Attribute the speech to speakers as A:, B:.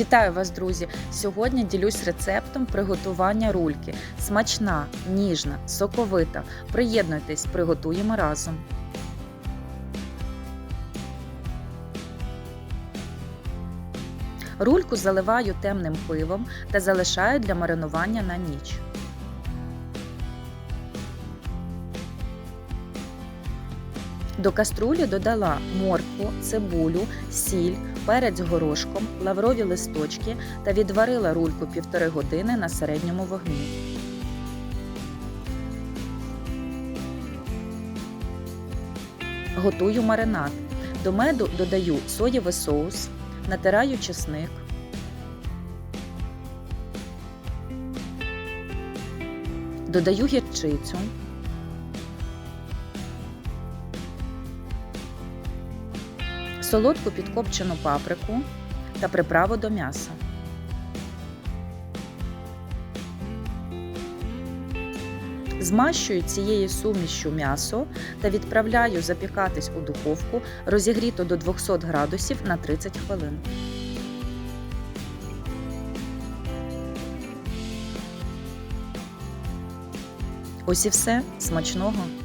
A: Вітаю вас, друзі! Сьогодні ділюсь рецептом приготування рульки. Смачна, ніжна, соковита. Приєднуйтесь, приготуємо разом. Рульку заливаю темним пивом та залишаю для маринування на ніч. До каструлі додала моркву, цибулю, сіль, перець горошком, лаврові листочки та відварила рульку півтори години на середньому вогні. Готую маринад. До меду додаю соєвий соус, натираю чесник. Додаю гірчицю. Солодку підкопчену паприку та приправу до м'яса. Змащую цією сумішю м'ясо та відправляю запікатись у духовку розігріту до 200 градусів на 30 хвилин. Ось і все смачного!